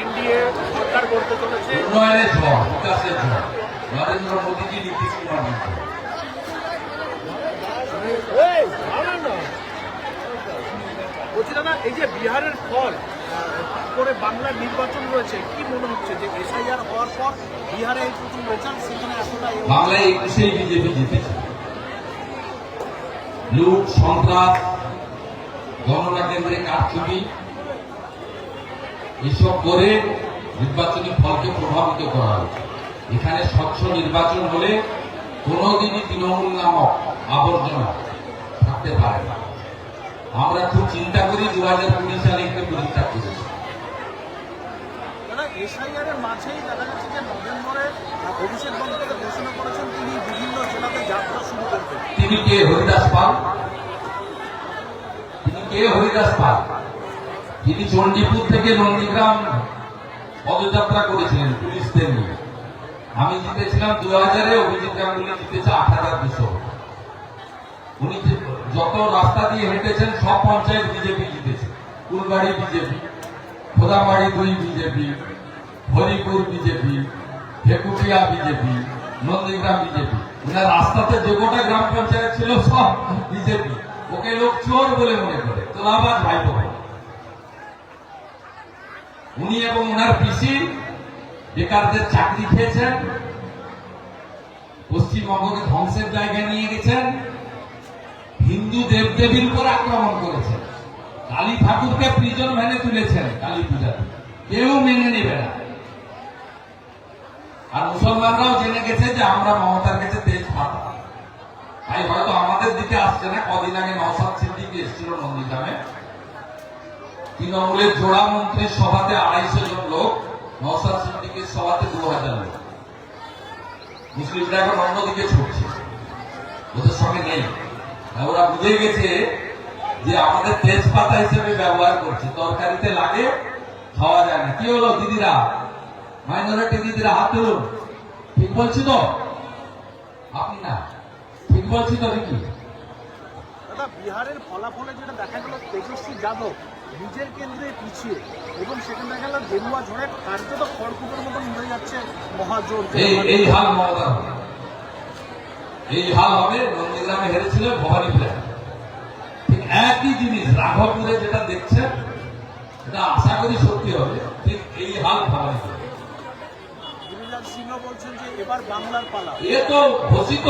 NDA সরকার করতে চলেছে। উন্নয়নের ঝড় বিকাশের ঝড়। নরেন্দ্র মোদীজি নীতিশ কুমার বলছি দাদা এই যে বিহারের ফল করে বাংলার নির্বাচন রয়েছে কি মনে হচ্ছে যে এসআইআর হওয়ার পর বিহারে এই প্রথম রেজাল্ট সেখানে এতটা বাংলায় একুশেই বিজেপি জিতেছে। লুট সন্ত্রাস গণনা কেন্দ্রে কারচুপি এসব করে নির্বাচনী ফলকে প্রভাবিত করা হয়েছে এখানে স্বচ্ছ নির্বাচন হলে কোনোদিনই তৃণমূল নামক আবর্জনা থাকতে পারে না। আমরা খুব চিন্তা করি দু হাজার কুড়ি সালে এখানে পরীক্ষা করেছি দাদা মাঝেই দেখা যাচ্ছে যে নভেম্বরে অভিষেক বন্দ্যোপাধ্যায় ঘোষণা করেছেন তিনি বিভিন্ন জেলাতে যাত্রা শুরু করবেন। তিনি কে? হরিদাস পাল। তিনি কে? হরিদাস পাল। তিনি চণ্ডীপুর থেকে নন্দীগ্রাম পদযাত্রা করেছিলেন পুলিশদের নিয়ে। আমি জিতেছিলাম দু হাজারে অভিজিৎ গাঙ্গুলি জিতেছে আট হাজার দুশো। উনি যত রাস্তা দিয়ে হেঁটেছেন, সব পঞ্চায়েত বিজেপি জিতেছে। ফুলবাড়ি বিজেপি খোদাবাড়ি দুই BJP, Haripur BJP Hekutia BJP, Nandigram BJP. উনার রাস্তাতে যে কটা গ্রাম পঞ্চায়েত ছিল, সব বিজেপি। ওকে লোক চোর বলে মনে করে। তোলাবাজ ভাইপো ভাই। উনি এবং ওনার পিসি বেকারদের চাকরি খেয়েছেন, পশ্চিমবঙ্গকে ধ্বংসের জায়গায় নিয়ে গেছেন, হিন্দু দেবদেবীর উপর আক্রমণ করেছেন। কালী ঠাকুরকে প্রিজন ভ্যানে তুলেছেন, কালী পূজাতে কেউ মেনে নেবে না। আর মুসলমানরাও জেনে গেছে যে আমরা মমতার কাছে তেজ পাতা তাই হয়তো আমাদের দিকে আসছে না, কদিন আগে নসাদ সিদ্দিকি এসেছিল নন্দীগ্রামে। তৃণমূলের জোড়া মন্ত্রীর সভাতে আড়াইশো জন লোক নসাদ সিদ্দিকির সভাতে দু হাজার লোক। মুসলিমরা এখন অন্যদিকে ছুটছে। ওদের সঙ্গে নেই। ওরা বুঝে গেছে যে আমাদের তেজপাতা হিসেবে ব্যবহার করছে। তরকারিতে লাগে, খাওয়া যায় না। কি হলো দিদিরা? মাইনরিটি দিদিরা, হাত তুলুন। ঠিক বলছি তো? আপনি না। ঠিক বলছি তো নাকি বিহারের ফলাফলে যেটা দেখা গেল তেজস্বী যাদব নিজের কেন্দ্রে পিছিয়ে এবং সেখানে দেখা গেল গেরুয়া ঝড়ে কার্যত খড়কুটোর মতন হয়ে যাচ্ছে মহাজোট এই হাল হবে। নন্দীগ্রামে হেরেছিল ভবানী প্ল্যান ঠিক একই জিনিস রাঘবপুরে যেটা দেখছেন এটা আশা করি সত্যি হবে ঠিক এই হাল ভবানী সিংহ বলছেন যে এবার বাংলার পালা। এ তো ঘোষিত।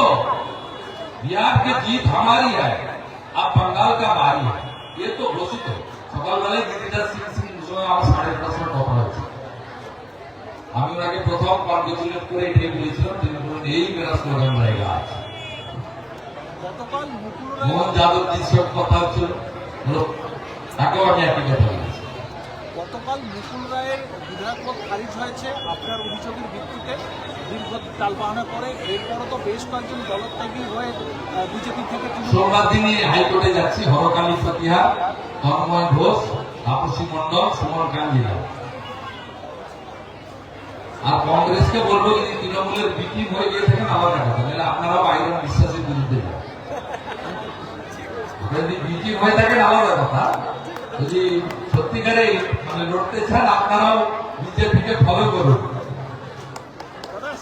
বিহারকে জিত আমারই হয় हमारी है अब बंगाल का बारी है ये तो घोषित हो সকালবেলায় গিরিজার সিং সিং সঙ্গে আমার সাড়ে দশটা কথা হয়েছে আমি ওনাকে প্রথম কনগ্রেচুলেট করে এটাই বলেছিলাম তিনি বললেন এই মেরা স্লোগান रहेगा आज গতকাল মুকুল মোহন রায় যাদবজির সব কথা হচ্ছিল হলো তাকেও আমি একই কথা বলেছি গতকাল মুকুল রায়ের বিধায়ক পদ খারিজ হয়েছে। আপনার অভিযোগের ভিত্তিতে দীর্ঘ টালবাহানা করে এরপরও তো বেশ কয়েকজন দলত্যাগী হয়ে বিজেপি থেকে সোমবার হাইকোর্টে যাচ্ছি হরকালী ফতিহা তন্ময় ঘোষ মন্ডল সুমন কাঞ্জিরা আর কংগ্রেসকে বলব যদি তৃণমূলের বিক্রি হয়ে গিয়ে থাকেন আলাদা কথা নাহলে আপনারাও আইরন বিশ্বাসের বিরুদ্ধে যদি বিক্রি হয়ে থাকেন আলাদা কথা। যদি সত্যিকারে মানে লড়তে চান আপনারাও বিজেপিকে ফলো করুন।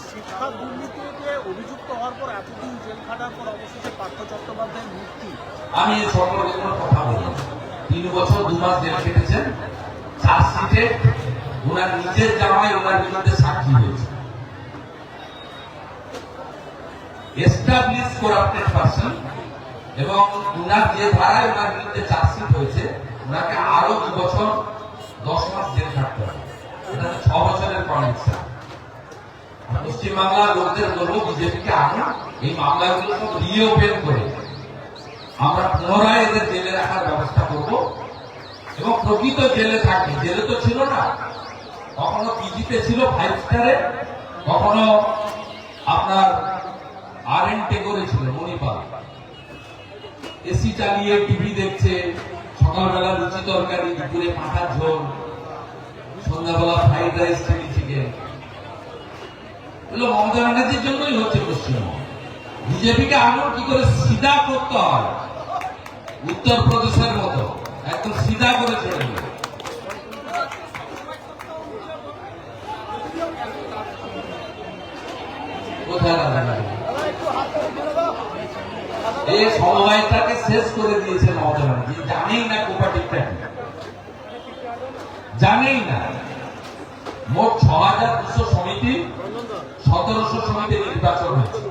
শিক্ষা দুর্নীতিতে অভিযুক্ত হওয়ার পর এতদিন জেল খাটার পর অবশেষে পার্থ চট্টোপাধ্যায়ের মুক্তি আমি এই সম্পর্কে কোনো কথা বলি। তিন বছর দু মাস জেল কেটেছেন চার্জশিটে ওনার নিজের জামাই ওনার বিরুদ্ধে সাক্ষী হয়েছে। এস্টাবলিশ করাপ্টেড পার্সন এবং ওনার যে ধারায় ওনার বিরুদ্ধে চার্জশিট হয়েছে ওনাকে আরও দু বছর দশ মাস জেল খাটতে হবে। এটা তো ছ বছরের কনেকশন পশ্চিমবাংলার লোকদের বলব, বিজেপিকে আনুন এই মামলাগুলো সব রিওপেন করে আমরা পুনরায় এদের জেলে রাখার ব্যবস্থা করব। এবং প্রকৃত জেলে থাকবে জেলে তো ছিল না। কখনো পিজিতে ছিল ফাইভ স্টারে কখনো আপনার আর এন টেগোরে ছিল, মণিপাল। এসি চালিয়ে টিভি দেখছে সকালবেলা লুচি তরকারি, দুপুরে পাঠা ঝোল, সন্ধ্যাবেলা ফ্রাইড রাইস চিলি চিকেন এগুলো মমতা ব্যানার্জির জন্যই হচ্ছে পশ্চিমবঙ্গ বিজেপিকে আরও কি করে সিধা করতে হয়? উত্তর প্রদেশের মতো। একদম সিধা করে ছেড়ে কোথায় দাদা যে সমবায়টাকে শেষ করে দিয়েছে মমতা ব্যানার্জি জানেই না কোপারেটিভটা কি। জানেই না। মোট ছ হাজার দুশো সমিতি, সতেরোশো সমিতি নির্বাচন হয়েছে।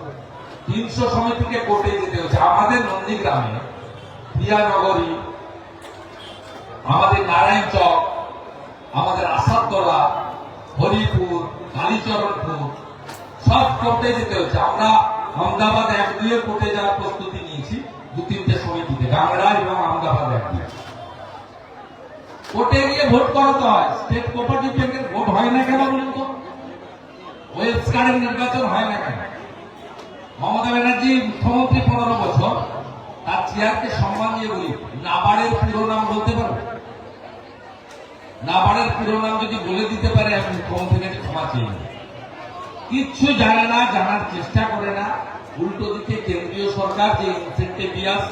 তিনশো সমিতিকে কোর্টে যেতে হচ্ছে আমাদের নন্দীগ্রামে প্রিয়ানগরী, আমাদের নারায়ণ চক, আমাদের আসাদতলা, হরিপুর, কালীচরণপুর, সব কোর্টে যেতে হচ্ছে আমরা আহমেদাবাদ এক দুয়ে কোর্টে যাওয়ার প্রস্তুতি নিয়েছি দু তিনটে সমিতিতে গাংড়া এবং আহমেদাবাদ এক কোর্টে গিয়ে ভোট করাতে হয়। স্টেট কোপারেটিভ ব্যাংকের ভোট হয় না কেন বলুন তো? কার্ডের নির্বাচন হয় না কেন? মমতা ব্যানার্জি মুখ্যমন্ত্রী পনেরো বছর, তার চেয়ারকে সম্মান দিয়ে বলি, নাবারের পুরো নাম বলতে পারো? নাবারের পুরো নাম যদি বলে দিতে পারে আমি মুখ্যমন্ত্রীর কাছে ক্ষমা চেয়ে। কিচ্ছু জানে না, জানার চেষ্টা করে না। উল্টো দিকে কেন্দ্রীয় সরকার যে ইনসেন্টিভিয়াস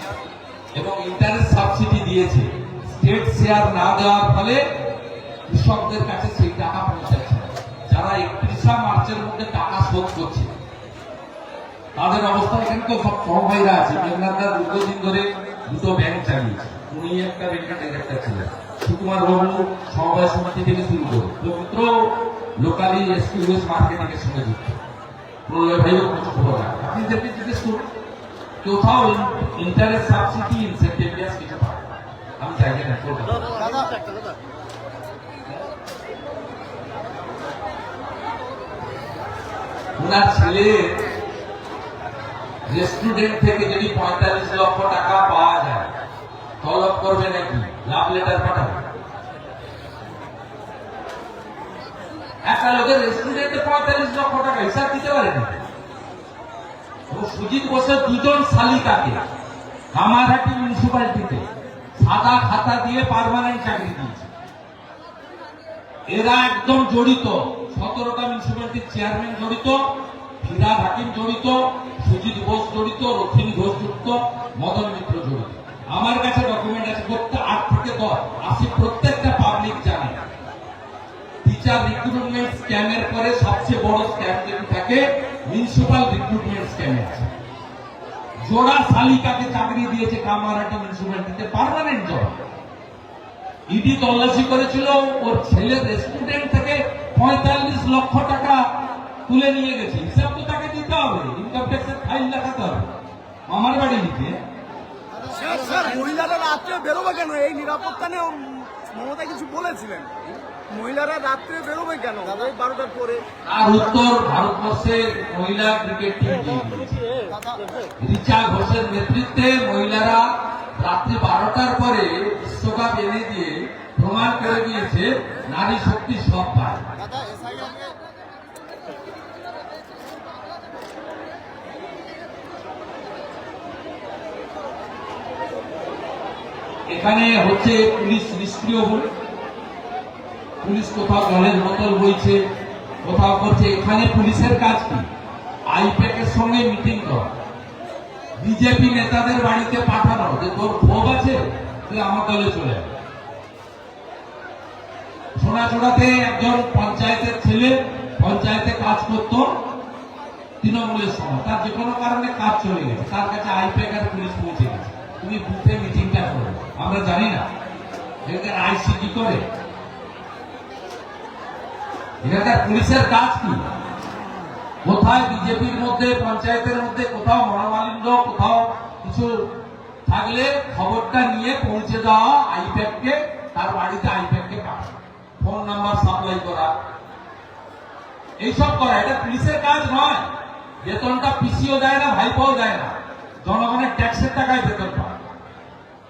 এবং ইন্টারেস্ট সাবসিডি দিয়েছে স্টেট শেয়ার না দেওয়ার ফলে কৃষকদের কাছে সেই টাকা পৌঁছাচ্ছে যারা একত্রিশা মার্চের মধ্যে টাকা শোধ করছে, তাদের অবস্থা এখানে তো সব বড় ভাইরা আছে মেঘনাথদা দীর্ঘদিন ধরে দুটো ব্যাংক চালিয়েছে। উনি একটা ব্যাংকের ডিরেক্টর ছিলেন। সুকুমার বাবু সমবায় সমিতি থেকে শুরু করে। পবিত্র লোকালি এসকিউএস মার্কেটিং এর সঙ্গে যুক্ত। কিছু আপনি কোথাও ইন্টারেস্ট সাবসিডি ইনসেন্টিভিয়াস কিছু পায় আমি না কলকাতা ওনার ছেলে রেস্টুরেন্ট থেকে যদি পঁয়তাল্লিশ লক্ষ টাকা পাওয়া যায় তলব করবে নাকি? লাভ লেটার পাঠাবে? একটা লোকের রেস্টুরেন্টে লক্ষ টাকা হিসাব দিতে সুজিত বসে দুজন শালিকাকে কামারহাটি মিউনিসিপালিটিতে সাদা খাতা দিয়ে পার্মানেন্ট চাকরি দিয়েছে। এরা একদম জড়িত, সতেরোটা মিউনিসিপ্যালিটির চেয়ারম্যান জড়িত ফিরাদ হাকিম জড়িত, সুজিত ঘোষ জড়িত রথিনী ঘোষ যুক্ত, মদন মিত্র জড়িত। আমার কাছে মিউনিসিপাল রিক্রুটমেন্ট স্ক্যামে আছে। জোড়া শালিকাকে চাকরি দিয়েছে কামারহাটি মিউনিসিপ্যালিটিতে পার্মানেন্ট জব ইডি তল্লাশি করেছিল, ওর ছেলের রেস্টুরেন্ট থেকে পঁয়তাল্লিশ লক্ষ টাকা তুলে নিয়ে গেছে। হিসাব তো তাকে দিতে হবে ইনকাম ট্যাক্সের ফাইল দেখাতে হবে। আমার বাড়ি স্যার স্যার, মহিলারা রাত্রে বেরোবে কেন? এই নিরাপত্তা নিয়ে মমতা কিছু বলেছিলেন। মহিলারা রাত্রে বেরোবে কেন? ওই বারোটার পরে। আর উত্তর ভারতবর্ষের মহিলা ক্রিকেট টিম রিচা ঘোষের নেতৃত্বে মহিলারা রাত্রি বারোটার পরে বিশ্বকাপ এনে দিয়ে প্রমাণ করে দিয়েছে নারী শক্তি সব পায়। এখানে হচ্ছে পুলিশ নিষ্ক্রিয় বলে। পুলিশ কোথাও জলের বোতল বইছে কোথাও করছে, এখানে পুলিশের কাজ কি? আইপ্যাকের সঙ্গে মিটিং করা। বিজেপি নেতাদের বাড়িতে পাঠানো, যে তোর ক্ষোভ আছে, তুই আমার দলে চলে। সোনাচূড়াতে একজন পঞ্চায়েতের ছেলে পঞ্চায়েতে কাজ করত তৃণমূলের সময়। তার যে কোনো কারণে কাজ চলে গেছে। তার কাছে আইপ্যাক আর পুলিশ পৌঁছে গেছে। তুমি বুথে মিটিংটা করো। আমরা জানি না। এখানকার আইসি কি করে। এখানকার পুলিশের কাজ কি? কোথায় বিজেপির মধ্যে, পঞ্চায়েতের মধ্যে কোথাও মনোমালিন্য, কোথাও কিছু থাকলে খবরটা নিয়ে পৌঁছে দেওয়া আইপ্যাককে, তার বাড়িতে আইপ্যাককে পাঠানো। ফোন নাম্বার সাপ্লাই করা। এইসব করা। এটা পুলিশের কাজ নয়। বেতনটা পিসিও দেয় না, ভাইপোও দেয় না। জনগণের ট্যাক্সের টাকায় বেতন পায়।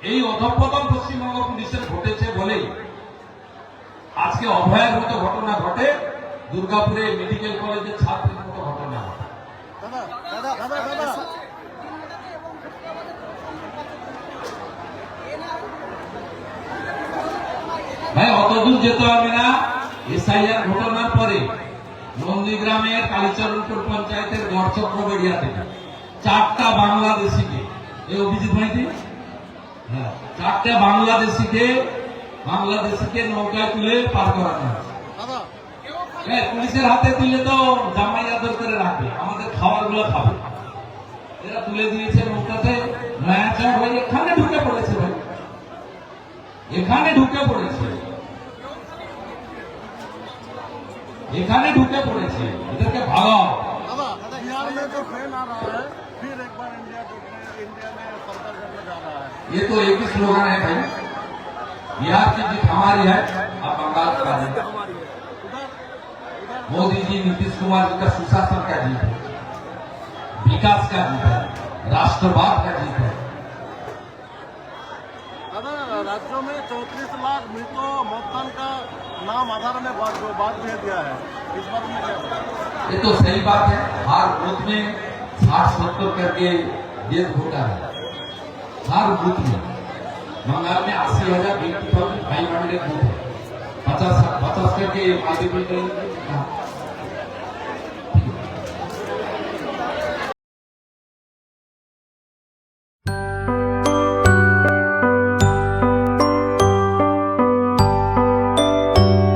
এই অধঃপতন পশ্চিমবঙ্গ পুলিশের ঘটেছে বলেই আজকে অভয়ের মতো ঘটনা ঘটে দুর্গাপুরে মেডিকেল কলেজের ছাত্রের মতো ঘটনা ভাই অত দূর যেতে হবে না। এসআইআর ঘটনার পরে নন্দীগ্রামের কালীচরণপুর পঞ্চায়েতের গড়চক্রবেড়িয়া থেকে চারটা বাংলাদেশিকে এই অভিজিৎ ভাইটি হ্যাঁ চারটা বাংলাদেশিকে বাংলাদেশিকে নৌকায় তুলে পার করানো হয়েছে হ্যাঁ, পুলিশের হাতে তুলে তো জামাই আদর করে রাখবে আমাদের খাবার গুলো খাবে এরা তুলে দিয়েছে নৌকাতে নয়াচা হয়ে এখানে ঢুকে পড়েছে ভাই এখানে ঢুকে পড়েছে এখানে ঢুকে পড়েছে এদেরকে ভাগাও बिहार में जो ट्रेन आ रहा है फिर एक बार इंडिया को इंडिया में सरकार करने जा रहा है ये तो एक ही स्लोगन है भाई बिहार की जीत हमारी है अब बंगाल का जीत मोदी जी नीतीश कुमार जी का सुशासन का जीत है विकास का जीत है राष्ट्रवाद का जीत है। राज्यों में चौंतीस लाख मृतों मतदान का नाम आधार में बात बात भेज दिया है। इस बार में क्या? ये तो सही बात है हर बूथ में साठ सत्तर करके डेथ होता है। हर बूथ में। बंगाल में अस्सी हजार twenty thousand five hundred booth है पचास पचास करके माध्यमिक